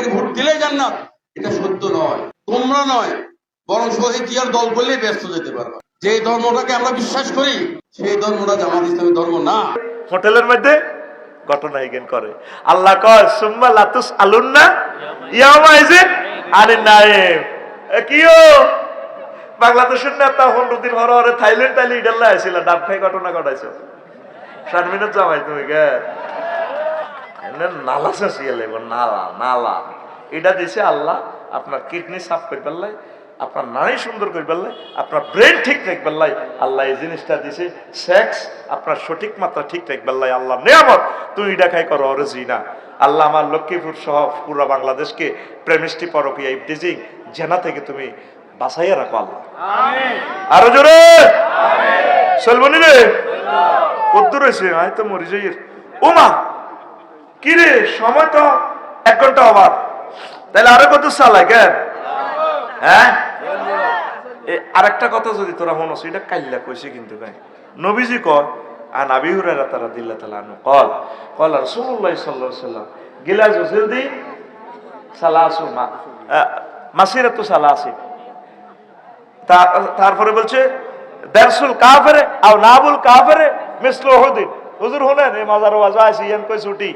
তাকে ভোট দিলেই জান্নাত। এটা সত্য নয়, তোমরা নয়, বরং শহীদ জিয়ার দল করলেই ব্যস্ত যেতে পারবা। যে ধর্মটাকে আমরা বিশ্বাস করি, সেই ধর্মটা জামাত ইসলামী ধর্ম না। হোটেলের মধ্যে ঘটনা এগেন করে। আল্লাহ কয়, সুম্মা লাতুস ইয়ামা আরে বাংলাদেশের হন্ডুদিন হর হরে থাইল্যান্ড তাইলে ইডাল্লা আইছিল, ডাব খাই ঘটনা ঘটাইছো। শারমিনের জামাই তুমি গে এনে নালা শেষিয়ে লাগবে নালা নালা। এটা দিছে আল্লাহ আপনার কিডনি সাফ করে ফেললাই আপনার নারী সুন্দর করে ফেললাই আপনার ব্রেন ঠিক রাখ ফেললাই আল্লাহ এই জিনিসটা দিছে সেক্স আপনার সঠিক মাত্রা ঠিক রাখ ফেললাই আল্লাহ নিয়ামত তুমি এটা খাই করো ওরে জিনা। আল্লাহ আমার লক্ষ্মীপুর সহ পুরো বাংলাদেশকে প্রেমিষ্টি পরকীয়া ইফটিজিং জেনা থেকে তুমি বাঁচাইয়া রাখো আল্লাহ। আরও জোরে। চলবনি রে? কদ্দুর হয়েছে আয় তো মরি যাই ওমা কি রে সময় তো এক ঘণ্টা আবার তাহলে আরও কত চালায় কেন হ্যাঁ? এ, আরেকটা কথা যদি তোরা আছে এটা কাইল্লা কইছে কিন্তু ভাই নবীজি কয় আর নাবি হুরায়রা তারা দিল্লা তালা আনু কল কল রাসূলুল্লাহ সাল্লাল্লাহু আলাইহি সাল্লাম গিলাজ জলদি সালাসু মা মাসিরাতু সালাসি। তারপরে বলছে দারসুল কাফেরে আও নাবুল কাফেরে মিসলু হুদিন হুজুর শুনেন এই মাজার ওয়াজ আছে ইয়ান কই ছুটি?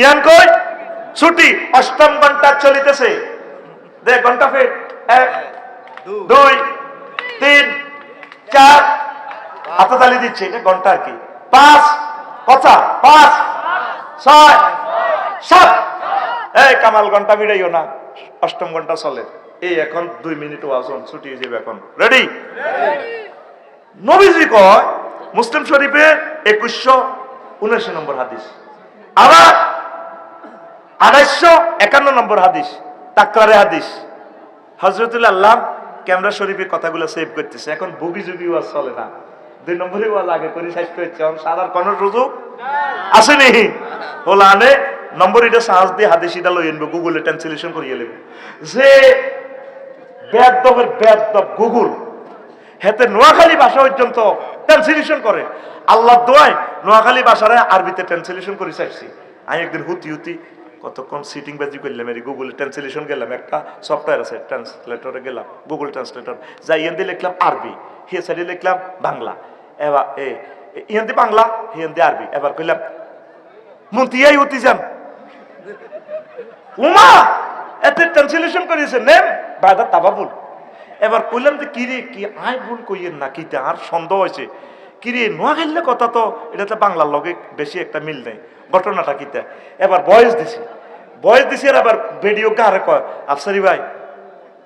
ইয়ান কই ছুটি? অষ্টম ঘণ্টা চলিতেছে। দে ঘণ্টা ফিট এক দুই তিন চার। হাততালি দিচ্ছে এটা ঘণ্টা আর কি। পাঁচ কথা পাঁচ ছয় সাত। এই কামাল ঘণ্টা বিড়াইও না অষ্টম ঘণ্টা চলে। এই এখন দুই মিনিট ওয়াজন ছুটি হয়ে যাবে এখন। রেডি নবীজি কয় মুসলিম শরীফে একুশশো উনআশি নম্বর হাদিস। আবার আড়াইশো একান্ন নম্বর হাদিস তাকরারে হাদিস। হজরতুল্লাহ আল্লাহ ক্যামেরা শরীফে কথাগুলো সেভ করতেছে। এখন বুগি যুগি ওয়াজ চলে না। দুই নম্বরে ওয়াজ আগে করে, শেষ করেছে। এখন সাদার কোন সুযোগ আসেনি। হলো আনে, নম্বর এটা সাহস দিয়ে হাদিস এটা লই আনব গুগলে ট্রান্সলেশন করিয়ে নেব যে বেদব গুগল হেতে নোয়াখালী ভাষা পর্যন্ত ট্রান্সলেশন করে। আল্লাহ দোয়ায় নোয়াখালী ভাষারে আরবিতে ট্রান্সলেশন করে চাইছি। আমি একদিন হুতি হুতি কতক্ষণ সিটিং বাজি করলাম এই গুগলে ট্রান্সলেশন গেলাম, একটা সফটওয়্যার আছে ট্রান্সলেটরে গেলাম গুগল ট্রান্সলেটর যাই ইয়ান লিখলাম আরবি হিয়ে সাইডে লিখলাম বাংলা। এবার এ দিয়ে বাংলা হিয়ান দিয়ে আরবি। এবার কইলাম মন্তিয়াই হতি যান। উমা, এতে ট্রান্সলেশন করেছে নেম, বায়দা তাবাবুল। এবার কইলাম যে, কিরে, কি আয় ভুল কইয়েন না, কি আর সন্দেহ হয়েছে কিরে নোয়া খেললে কথা তো, এটা তো বাংলার লগে বেশি একটা মিল নেই, ঘটনাটা কিতা এবার বয়স দিছি বয়স দিছি আর আবার ভিডিও কারে কয়, আফসারি ভাই,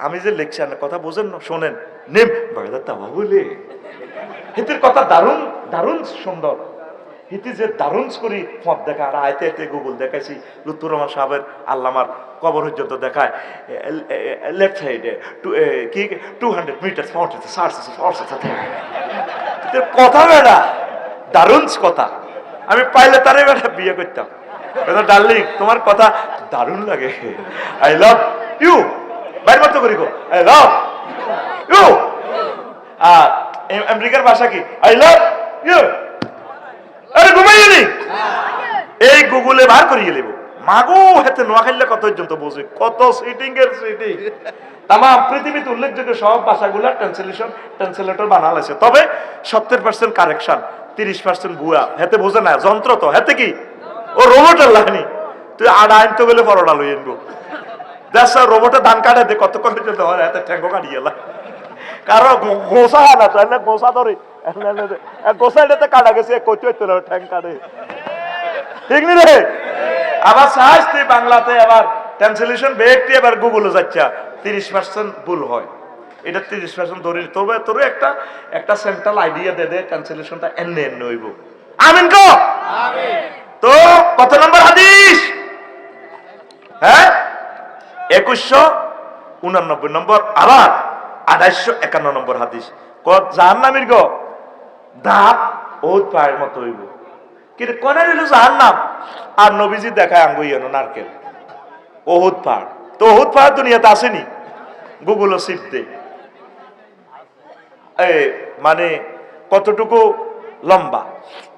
আমি যে আপনার কথা বোঝেন না, শোনেন, নেম বায়দা তাবাবুলে হিতির কথা দারুণ দারুণ সুন্দর। হিতি যে দারুণ করি ফদ দেখা আর আয়তে আয়তে গুগল দেখাইছি লুত্তুর রহমান সাহেবের আল্লামার কবর পর্যন্ত দেখায়। লেফট সাইডে টু কি টু হান্ড্রেড মিটার পৌঁছেছে সারছে পৌঁছেছে কথা বেড়া দারুণ কথা। আমি পাইলে তারে বেড়া বিয়ে করতাম। ডার্লিং তোমার কথা দারুণ লাগে। আই লাভ ইউ বাইর মাত্র করি গো। আই লাভ ইউ আর আমেরিকার ভাষা কি? আই লাভ ইউ আরে এই গুগলে বার করিয়ে হাতে কত পর্যন্ত কত সিটিং এর সিটিং তাম পৃথিবীতে উল্লেখযোগ্য সব ভাষাগুলো ট্রান্সলেশন ট্রান্সলেটর বানাল আছে। তবে সত্তর পার্সেন্ট কারেকশন তিরিশ পার্সেন্ট ভুয়া। হেতে বোঝে না, যন্ত্র তো। হেতে কি? ও রোবট আল্লাহনি তুই আড়া আনতে গেলে পরোটা লই আনব। দেখ রোবটে ধান কাটাতে কতক্ষণ পর্যন্ত হয়? হাতে ঠ্যাঙ্গো কাটিয়ে কারও গোসা না তো এনে গোসা ধরে গোসা এটাতে কাটা গেছে কইতে হইতো না ঠ্যাং কাটে ঠিক নি রে? আবার সাহায্য বাংলাতে আবার ট্রান্সলেশন ব্যক্তি এবার গুগলে যাচ্ছে। তিরিশ পার্সেন্ট ভুল হয়। এটা তিরিশ পার্সেন্ট ধরে। তোর তোর একটা একটা সেন্ট্রাল আইডিয়া দে দে ট্রান্সলেশনটা এনে এনে হইব। আমিন কো? তো কত নম্বর হাদিস? হ্যাঁ? একুশশো উনানব্বই নম্বর আবার আড়াইশো একান্ন নম্বর হাদিস। কত জাহান নামির গো? দাঁত ওত পায়ের মতো হইব। কিন্তু কোনে দিল জাহান নাম আর নবীজি দেখায় আঙ্গুইয়ানো নারকেল। ওহুদ পাহাড়। তো ওহুদ পাহাড় দুনিয়াতে আসেনি? গুগল সিপ দে এ মানে কতটুকু লম্বা?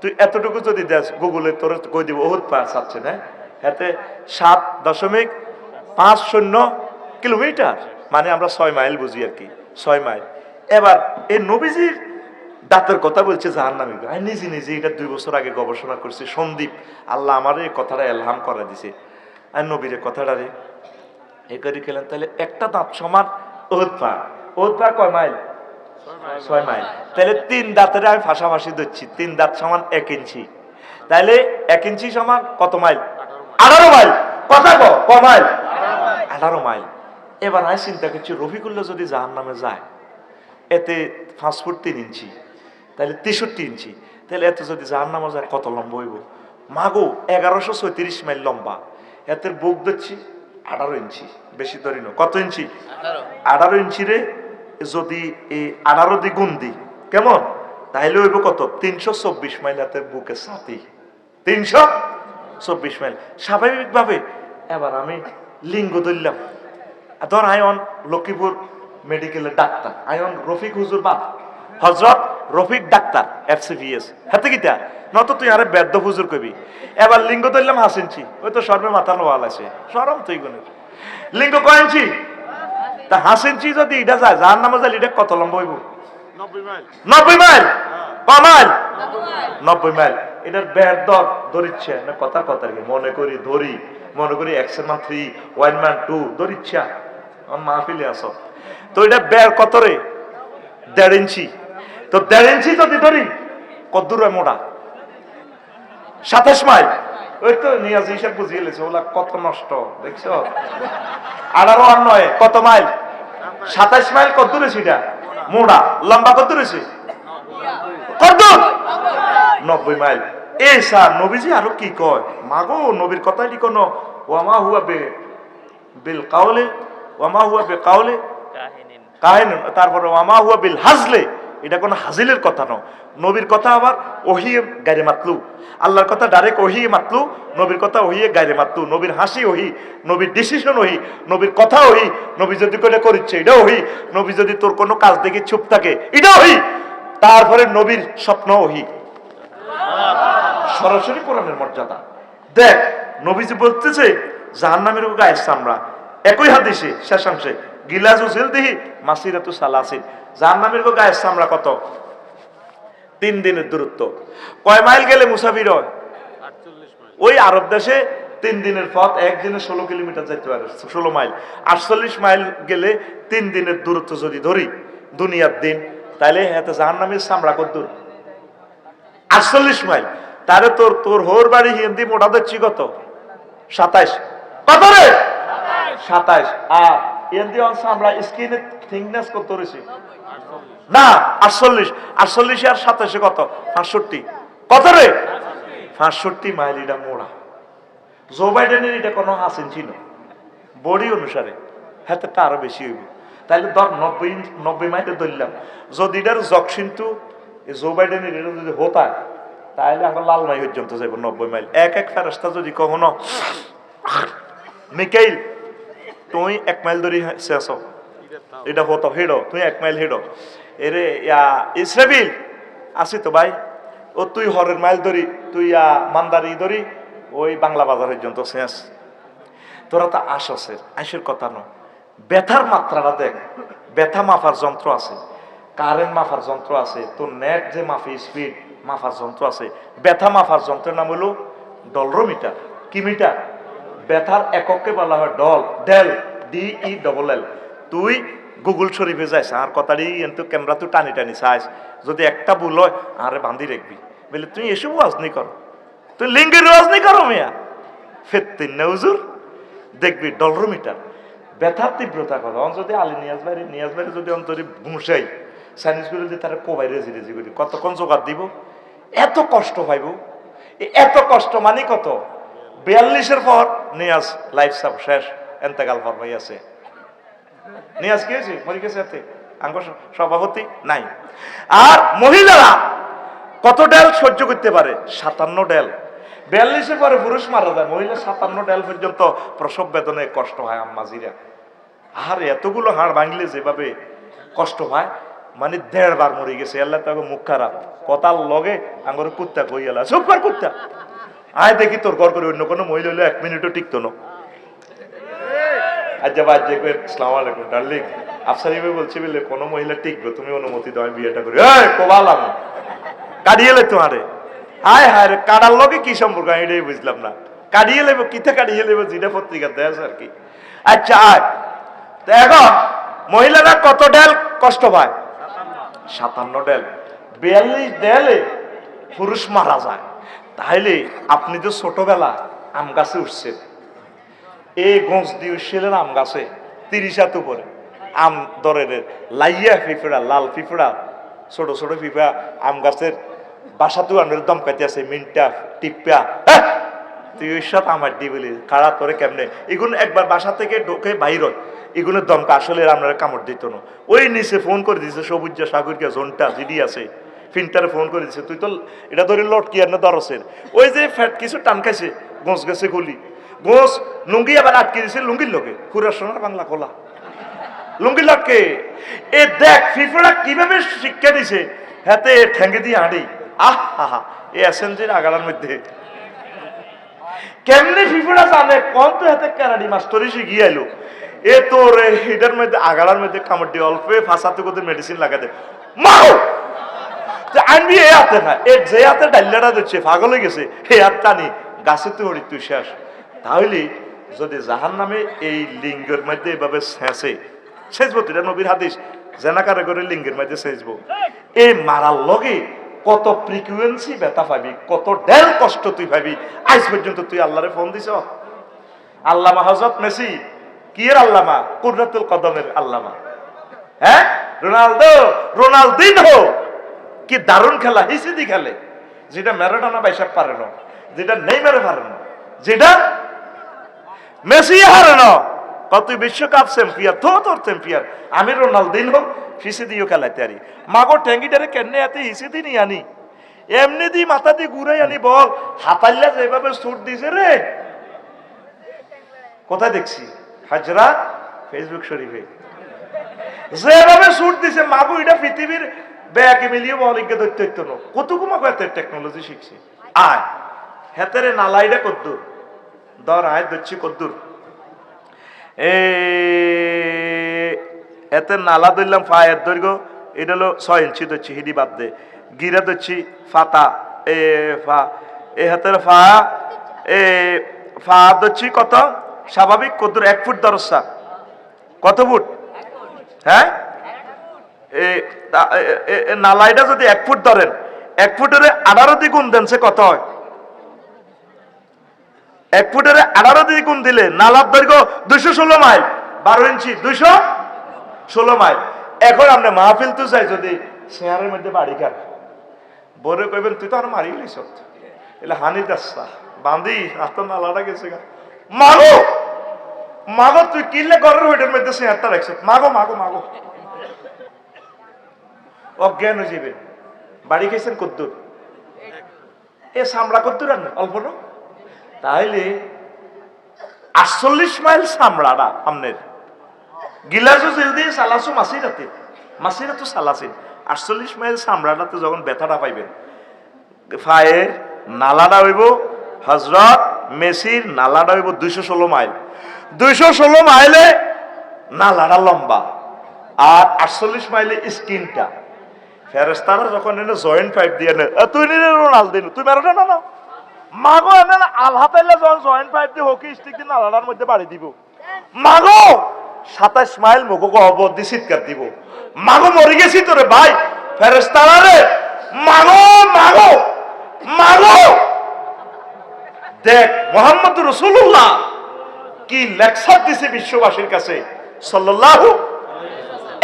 তুই এতটুকু যদি দেস গুগলে তোর কই দিব? ওহুদ পাহাড় চাচ্ছে, না? এতে সাত দশমিক পাঁচ শূন্য কিলোমিটার। মানে আমরা ছয় মাইল বুঝি আর কি। ছয় মাইল। এবার এই নবীজির দাঁতের কথা বলছে জাহান নামি আমি নিজে নিজে এটা দুই বছর আগে গবেষণা করছি। সন্দীপ, আল্লাহ আমার এই কথাটা এলহাম করে দিছে। আর নবীর কথাটা রে, এ করে খেলেন, তাহলে একটা দাঁত সমান ওদ পা। ওদ পা কয় মাইল? ছয় মাইল। তাহলে তিন দাঁতের আমি ফাঁসাফাঁসি দিচ্ছি তিন দাঁত সমান এক ইঞ্চি। তাহলে এক ইঞ্চি সমান কত মাইল? আঠারো মাইল। কথা ক মাইল? আঠারো মাইল। এবার আয় চিন্তা করছি রফিকুল্লাহ যদি জাহান নামে যায় এতে পাঁচ ফুট তিন ইঞ্চি তাহলে তেষট্টি ইঞ্চি তাহলে এতে যদি জাহান নামে যায় কত লম্বা হইব? মাগো এগারোশো ছয়ত্রিশ মাইল লম্বা এতে বুক দিচ্ছি আঠারো ইঞ্চি বেশি ধরি না। কত ইঞ্চি? আঠারো। ইঞ্চি রে যদি এই আঠারো দি গুণ দি কেমন? তাইলে হইব কত? তিনশো চব্বিশ মাইল হাতের বুকে সাথী তিনশো চব্বিশ মাইল। স্বাভাবিকভাবে এবার আমি লিঙ্গ ধরলাম। ধর আয়ন লক্ষ্মীপুর মেডিকেলের ডাক্তার। আয়ন রফিক হুজুর বাদ হজরত রফিক ডাক্তার এফসিভিএস। হাতে কিতা? নত তুই আরে বেদ্য হুজুর কবি এবার লিঙ্গ ধরলাম হাস ইঞ্চি। ওই তো সর্বে মাথা লোয়াল আছে। সরম তুই গুণের। লিঙ্গ কয় ইঞ্চি? তা হাস ইঞ্চি যদি এটা যায় যার নামে যায় এটা কত লম্বা হইব? নব্বই মাইল। ক মাইল? নব্বই মাইল। এটার ব্যাট দর ধরিচ্ছে। না কথার কথা মনে করি ধরি। মনে করি এক্সের মান থ্রি ওয়ান মান টু ধরিচ্ছা। মাহফিলে আসো তো এটা ব্যার কত রে দেড় ইঞ্চি। তো দেড় ইঞ্চি যদি ধরি কত মোড়া সাতাশ মাইল। ওই তো নিয়াজ হিসাব বুঝিয়ে লেছে ওলা কত নষ্ট, দেখছ? আঠারো আর নয়, কত মাইল? সাতাশ মাইল কত দূরে সেটা মোড়া লম্বা কত দূরেছে কত দূর নব্বই মাইল। এ স্যার নবীজি আরও কি কয়? মাগো নবীর কথাই কি কোনো, ওয়ামা হুয়া বে, বিল কাউলে ওয়ামা হুয়া বে কাহিন তারপরে ওয়ামা হুয়া বিল হাজলে। এটা কোনো হাজিলের কথা নয়। নবীর কথা আবার ওহিয়ে গাইরে মাতলু। আল্লাহর কথা ডাইরেক্ট ওহিয়ে মাতলু নবীর কথা ওহিয়ে গাইরে মাতলু। নবীর হাসি ওহি নবীর ডিসিশন ওহি নবীর কথা ওহি নবী যদি করে করিচ্ছে এটা ওহি নবী যদি তোর কোনো কাজ দেখে চুপ থাকে এটা ওহি। তারপরে নবীর স্বপ্ন ওহি। সরাসরি কোরআনের মর্যাদা। দেখ নবীজি বলতেছে জাহান্নামের গায়ের চামড়া একই হাদিসে, শেষাংশে, গিলাজ উজিল দিহি মাসিরাতু সালাসিন। জাহান্নামের গায়ের চামড়া কত? তিন দিনের দূরত্ব। কয় মাইল গেলে মুসাফির হয়? ওই আরব দেশে তিন দিনের পথ একদিনে ষোলো কিলোমিটার যেতে পারে, ষোলো মাইল। আটচল্লিশ মাইল গেলে তিন দিনের দূরত্ব যদি ধরি, দুনিয়ার দিন তাহলে এতে জাহান্নামের চামড়া কত দূর? আটচল্লিশ মাইল। তারে তোর তোর হোর বাড়ি হিন্দি মোটা দিচ্ছি কত? সাতাইশ। কত রে? সাতাইশ। আর হিন্দি অংশ আমরা স্কিনে থিকনেস কত রয়েছে? না, আটচল্লিশ। আটচল্লিশ আর সাতাশে কত? পাঁচষট্টি। কত রে? পাঁচষট্টি মাইল এটা মোড়া। জো বাইডেনের এটা কোনো হাসিন ছিল। বডি অনুসারে হাতে তা আরও বেশি হইব। তাইলে ধর নব্বই নব্বই মাইলে ধরলাম। যদি এটার জকসিন্তু জো বাইডেনের এটা যদি হতা তাহলে আমরা লালমাই পর্যন্ত যাইব নব্বই মাইল। এক এক ফেরস্তা যদি কখনো মিকাইল তুই এক মাইল ধরি শেষ। এটা হতো হেডো, তুই এক মাইল হেডো। এরে, ইয়া ইসরাবিল আসি তো ভাই। ও তুই হরের মাইল ধরি তুই ইয়া, মান্দারি ধরি ওই বাংলা বাজার পর্যন্ত শেষ তোরা তো আছে, আইসের কথা নয়। ব্যথার মাত্রাটা দেখ, ব্যথা মাফার যন্ত্র আছে কারেন্ট মাফার যন্ত্র আছে, তোর নেট যে মাফি স্পিড মাফার যন্ত্র আছে, ব্যথা মাফার যন্ত্রের নাম হলো ডলরোমিটার কি মিটার ব্যথার এককে বলা হয় doll dell D E double L তুই গুগল শরীফে যাইস, আর কথাটি কিন্তু ক্যামেরা তুই টানি টানি চাইস। যদি একটা ভুল হয়, আরে বান্ধি রাখবি। বলে, তুই এসব ওয়াজনি করো। তুই লিঙ্গের ওয়াজনি করো মিয়া। ফেত্তিন না হুজুর, দেখবি ডলরোমিটার। ব্যথার তীব্রতা কথা অন যদি আলী নিয়াজ বাইরে নিয়াজ বাইরে যদি অন্তরে ঘুষাই সাইনিস করে যদি তারা কোবাই রেজি রেজি করি, কতক্ষণ জোগাড় দিব? এত কষ্ট পাইব? এত কষ্ট মানে কত? বিয়াল্লিশের পর নিয়াজ লাইফ সাব শেষ, এন্তেকাল ফরমাই আছে। নিয়াজ কি হয়েছে? মরে গেছে এতে? আঙ্গ সভাপতি নাই। আর মহিলারা কত ডেল সহ্য করতে পারে? সাতান্ন ডেল। বিয়াল্লিশের পরে পুরুষ মারা যায় মহিলা সাতান্ন ডেল পর্যন্ত প্রসব বেদনায় কষ্ট হয় আম্মাজিরা। আর এতগুলো হাড় ভাঙলে যেভাবে কষ্ট হয় মানে দেড় বার মরে গেছে। আল্লাহ তাকে মুখ খারাপ। কথার লগে আঙ্গর কুত্তা কই এলা সব কুত্তা। আয় দেখি তোর ঘর করে অন্য কোনো মহিলা হলে এক মিনিটও টিকতো না। কোন মহিলা টিকবে, তুমি অনুমতি কাটিয়ে হায় হায় রে কাটার কি সম্পর্ক? আমি বুঝলাম না। কাটিয়ে কিতে কাটিয়ে আর কি। আচ্ছা আয়। তো মহিলারা কত ডেল কষ্ট পায়? সাতান্ন ডেল। বিয়াল্লিশ ডেলে পুরুষ মারা যায়। তাহলে আপনি যে ছোটবেলা আম গাছে উঠছেন, এই গঞ্জ দিয়ে উঠছিলেন আম গাছে, তিরিশ হাত উপরে। আম দরের লাইয়া পিঁপড়া লাল পিঁপড়া ছোট ছোট পিঁপড়া আম গাছের বাসাতেও আমাদের দমকাইতে আছে, মিনটা টিপা হ্যাঁ! তুই ওই সাথে আমার দি বলি, কারা তোরে কেমনে? এগুলো একবার বাসা থেকে ঢোকে বাইর এগুলো দমকা আসলে আপনারা কামড় দিত না। ওই নিচে ফোন করে দিছে, সবুজ সাগরিকা জোনটা, জিডি আছে। ফিনটারে ফোন করে দিছে তুই তো এটা ধরে লটকি আর না দরসের। ওই যে ফ্যাট কিছু টান খাইছে, গোঁস গেছে গলি। গোঁস লুঙ্গি আবার আটকে দিছে লুঙ্গির লোকে সোনার বাংলা খোলা লুঙ্গি লটকে। এ দেখ ফিফড়া কীভাবে শিক্ষা দিছে? হাতে ঠেঙ্গে দিয়ে হাঁড়ি। আহ, হা এ এসেন্সির আগালার মধ্যে। কেমনে ফিফড়া জানে? কোন তো হাতে কারাডি মাস্টরি শিখিয়ে এলো এ তোর এটার মধ্যে, আগালার মধ্যে কামড় দিয়ে অল্পে ফাঁসাতে কোথায় মেডিসিন লাগাতে মারো! তো আনবি এ হাতে না এ যে হাতে ডাল্লাটা দিচ্ছে পাগল হয়ে গেছে হে হাত টানি গাছে তো তুই শেষ। তাহলে যদি জাহান নামে এই লিঙ্গের মধ্যে এভাবে শেষে, শেষবো তুই নবীর হাদিস, জেনাকারে করে লিঙ্গের মধ্যে শেষবো। এই মারার লগে কত ফ্রিকুয়েন্সি ব্যথা পাবি, কত ডেল কষ্ট তুই পাবি, আজ পর্যন্ত তুই আল্লাহরে ফোন দিছ? আল্লামা হজরত মেসি কি এর আল্লামা? কুর্রাতুল কদমের আল্লামা। হ্যাঁ? Ronaldo, Ronaldinho. কি দারুণ খেলা, হিসিদি খেলে। যেটা ম্যারাডোনা বাইসাব পারে না, যেটা নেই মেরে পারে না, যেটা মেসি হারে না। কত বিশ্বকাপ চ্যাম্পিয়ন তো তোর চ্যাম্পিয়ন আমি রোনালদিন ফিসে দিও খেলাইতে আরি মাগো ট্যাঙ্গিটারে কেনে এতে হিসে দিনই আনি? এমনি দি মাথা দিয়ে ঘুরাই আনি বল। হাতাল্লা যেভাবে সুট দিছে রে। কোথায় দেখছি? হাজরা ফেসবুক শরীফে। যেভাবে সুট দিছে, মাগো এটা পৃথিবীর ব্যাকে মিলিয়ে অনেককে ধরতে হইতো না। কতকু মাগো টেকনোলজি শিখছে? আয়। হেতারে নালাইটা কদ্দুর। দর আয়, ধরছি কদ্দুর। এ এতে নালা ধরলাম ফায়ের দৈর্ঘ্য। এটা হলো ছয় ইঞ্চি ধরছি, হিডি বাদ দে। গিরা ধরছি, ফাতা। এ, ফা, এ হাতের ফা, এ, ফা ধরছি কত? স্বাভাবিক কদ্দুর, এক ফুট দরসা কত ফুট? হ্যাঁ? নালাইটা যদি এক ফুট ধরেন, এক ফুটের আঠারো দ্বিগুণ দেন, সে কত হয়? এক ফুটের আঠারো দ্বিগুণ দিলে নালার দৈর্ঘ্য দুইশো ষোলো মাইল, বারো ইঞ্চি দুইশো ষোলো মাইল। এখন আপনি মাহফিল তো চাই যদি শেয়ারের মধ্যে বাড়ি খান। বরে কইবেন, তুই তো আর মারি গেলিস এলে হানি দাসা বাঁধি রাস্তা নালাটা গেছে গা। মাগো! মাগো, তুই কিনলে ঘরের ওইটার মধ্যে শেয়ারটা রাখছ মাগো মাগো মাগো। অজ্ঞান যাবে। বাড়ি গেছেন কদ্দুর? এ সামড়া কদ্দুর আর অল্প না? তাইলে আটচল্লিশ মাইল সামড়াটা আমনের। গিলাসও জেল দিয়ে চালাসো মাসিরাতে মাসিরা তো চালাছে আটচল্লিশ মাইল সামড়াটাতে যখন ব্যথাটা পাইবেন, ফায়ের নালাটা হইব হজরত মেসির নালাটা হইব দুইশো ষোলো মাইল। দুইশো ষোলো মাইলে নালাটা লম্বা। আর আটচল্লিশ মাইলে স্কিনটা। ফেরেস্তারা যখন এনে জয়েন্ট পাইপ দিয়ে নে তুই নিলে রোনালদিন, তুই মেরোটা না না। মাগো, এনে আলহা পাইলে যখন জয়েন্ট পাইপ দিয়ে হকি স্টিক দিয়ে নালাটার মধ্যে বাড়ি দিব। মাগো সাতাশ মাইল মুখো হব, দি চিৎকার দিব। মাগো, মরে গেছি তোরে, ভাই। ফেরেস্তারা রে, মাগো মাগো মাগো। দেখ মোহাম্মদ রসুল্লাহ কি লেকচার দিছে বিশ্ববাসীর কাছে। সাল্লাল্লাহু,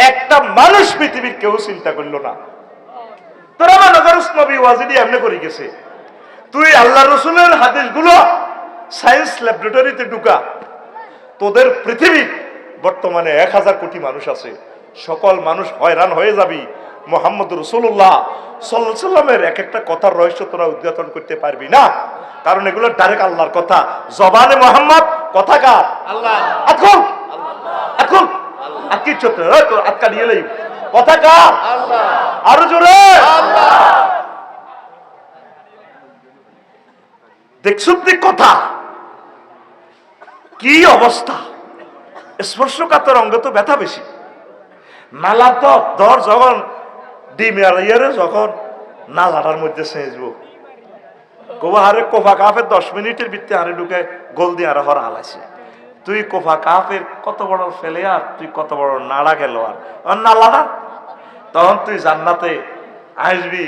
একটা মানুষ পৃথিবীর কেউ চিন্তা করল না। তোরা মনে করিস নবী ওয়াজিদি এমনি করে গেছে। তুই আল্লাহ রসুলের হাদিসগুলো সায়েন্স ল্যাবরেটরিতে ঢুকা। তোদের পৃথিবী বর্তমানে এক হাজার কোটি মানুষ আছে। সকল মানুষ হয়রান হয়ে যাবি। মোহাম্মদ রসুল্লাহ সাল্লামের এক একটা কথার রহস্য তোরা উদ্ঘাটন করতে পারবি না। কারণ এগুলো ডাইরেক্ট আল্লাহর কথা। জবানে মোহাম্মদ কথা কার? আল্লাহ। এখন এখন আর কি চলতে আটকা নিয়ে নেই কথা কার? আরও জোরে। দেখছ তুই কথা? কি অবস্থা? স্পর্শকাতর অঙ্গ তো ব্যথা বেশি। নালা তো ধর যখন ডিম আর ইয়ারে যখন নালাটার মধ্যে সেঁচবো কোবা হারে কোফা কাফের দশ মিনিটের ভিত্তি হারে ঢুকে গোল দিয়ে আরে হর হালাইছে। তুই কোফা কাফের কত বড় ফেলে আর তুই কত বড় নাড়া গেল আর। নালাটা তখন তুই জান্নাতে আসবি।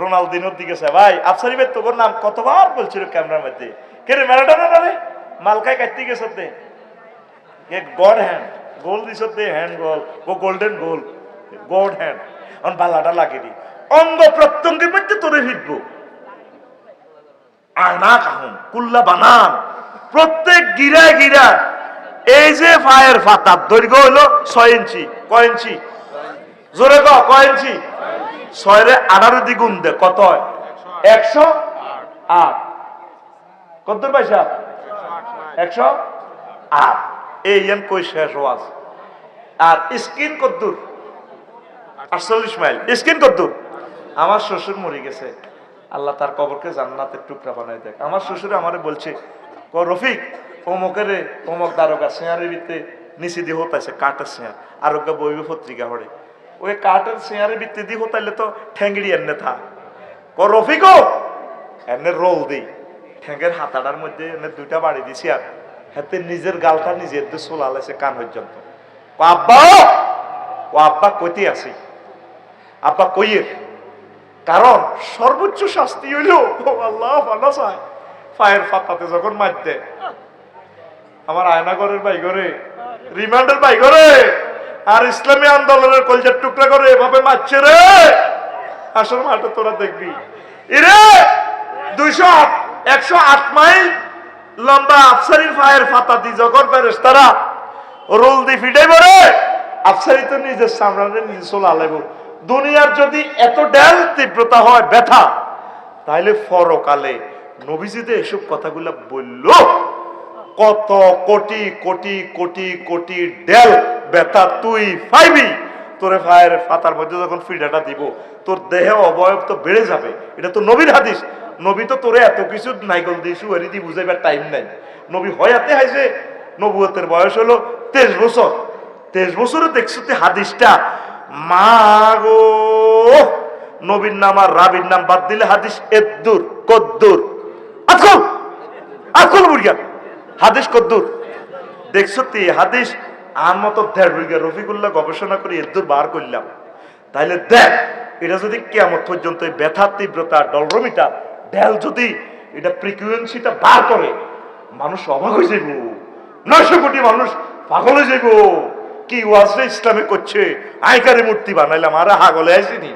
রোনালদিনোর দিকে ভাই আফসারি ভাই তোর নাম কতবার বলছিল ক্যামেরার মধ্যে? কে রে, ম্যারাডোনা না রে? মালকায় কাটতে গেছে এ গড হ্যান্ড গোল দিছ দে হ্যান্ড গোল, ও golden goal, god hand on বালাটা লাগেনি অঙ্গ প্রত্যঙ্গের মধ্যে তোরে হিটবো আয়না কাহুন, কুল্লা বানান। প্রত্যেক গিরায় গিরা, এই যে ফায়ের ফাতার দৈর্ঘ্য হলো ছয় ইঞ্চি। কয় ইঞ্চি? জোরে কয় ইঞ্চি? ছয়রে আঠারো দ্বিগুণ দে, কত একশো আট। কত পয়সা? একশো আট। এই ইয়ান কই শেষ ওয়াজ আর স্কিন কদ্দুর? আটচল্লিশ মাইল। স্কিন কদ্দুর? আমার শ্বশুর মরে গেছে। আল্লাহ তার কবরকে জান্নাতের টুকরা বানাই দেখ। আমার শ্বশুর আমারে বলছে রফিক, অমুকের অমুক দ্বারকা সিঁয়ারের ভিতরে নিচে দিয়ে হতাইছে, কাঠের সিঁয়ার। আরোগ্য বইবে পত্রিকা হরে। ওই কাঠের সিঁয়ারের ভিতরে দিয়ে হতাইলে তো ঠ্যাঙ্গিড়ি এনে থা। ক রফিক এনে রোল দিই ঠেঙ্গের হাতাটার মধ্যে এনে দুইটা বাড়ি দিছি আর। হাতে নিজের গালটা নিজের দিয়ে সোলালেছে কান পর্যন্ত। ক আব্বা ও আব্বা কইতে আসি? আব্বা কইয়ের, কারণ সর্বোচ্চ শাস্তি হইল, ও আল্লাহ ফানা চায় ফায়ের ফাতাতে যখন মারতে, আমার আয়নাগরের বাই করে রিমান্ডের বাই করে আর ইসলামী আন্দোলনের কলজার টুকরা করে এভাবে মারছে রে। আসল মাঠে তোরা দেখবি। ইরে, দুইশো আট, একশো আট মাইল লম্বা আফসারির ফায়ের ফাতাতি যখন ফেরেস্তারা রোল দি ফিটাই বলে আফসারি তো নিজের সামনে নিজে চলে লাগবো দুনিয়ার যদি এত ডেল তীব্রতা হয় ব্যথা তাহলে ফরকালে নবীজিতে এসব কথাগুলো বলল, কত কোটি কোটি কোটি কোটি ডেল ব্যথা তুই পাইবি। তোরে ফায়ের ফাতার মধ্যে যখন ফিডাটা দিব, তোর দেহে অবয়ব তো বেড়ে যাবে। এটা তো নবীর হাদিস। নবী তো তোরে এত কিছু নাইকল দিয়ে সুয়ারি দিয়ে বুঝাইবার টাইম নাই। নবী হয়াতে হাইছে, নবুয়তের বয়স হলো তেইশ বছর। তেইশ বছরে দেখছ তে হাদিসটা? মা গো, নবীর নাম আর রাবির নাম বাদ দিলে হাদিস এদ্দুর, কদ্দুর। হাদিস কদ্দুর। দেখছ তে হাদিস আর মতো দেড় বিঘা রফিকুল্লাহ গবেষণা করে এদ্দুর বার করলাম। তাইলে দেখ, এটা যদি কেমন পর্যন্ত ব্যথার তীব্রতা, ডলরমিটা ডেল যদি এটা ফ্রিকুয়েন্সিটা বার করে, মানুষ অবাক হয়ে যাইব। নয়শো কোটি মানুষ পাগল হয়ে যাইব। কি ওয়াজরে ইসলামে করছে? আইকারে মূর্তি বানাইলাম, আরে হাগলে আইসিনি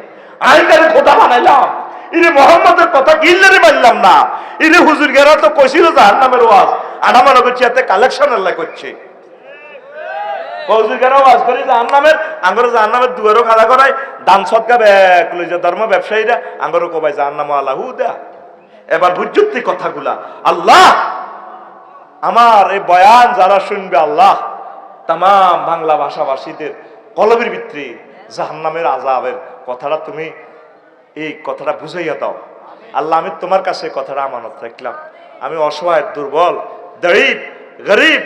আইকারে খোদা বানাইলাম। ইরে মোহাম্মদের কথা গিল্লারে মানলাম না। ইরে হুজুর গেরা তো কইছিল জাহান নামের ওয়াজ। আনামানো করছে। এতে কালেকশন আল্লাহ করছে কবাই আল্লাহু এবার আল্লাহ, আমার এই বয়ান যারা শুনবে আল্লাহ তাম বাংলা ভাষাভাষীদের কলবের ভিত্তি জাহান্নামের আজাবের কথাটা তুমি এই কথাটা বুঝাইয়া দাও। আল্লাহ, আমি তোমার কাছে কথাটা আমানত রাখলাম। আমি অসহায়, দুর্বল दलित गरीब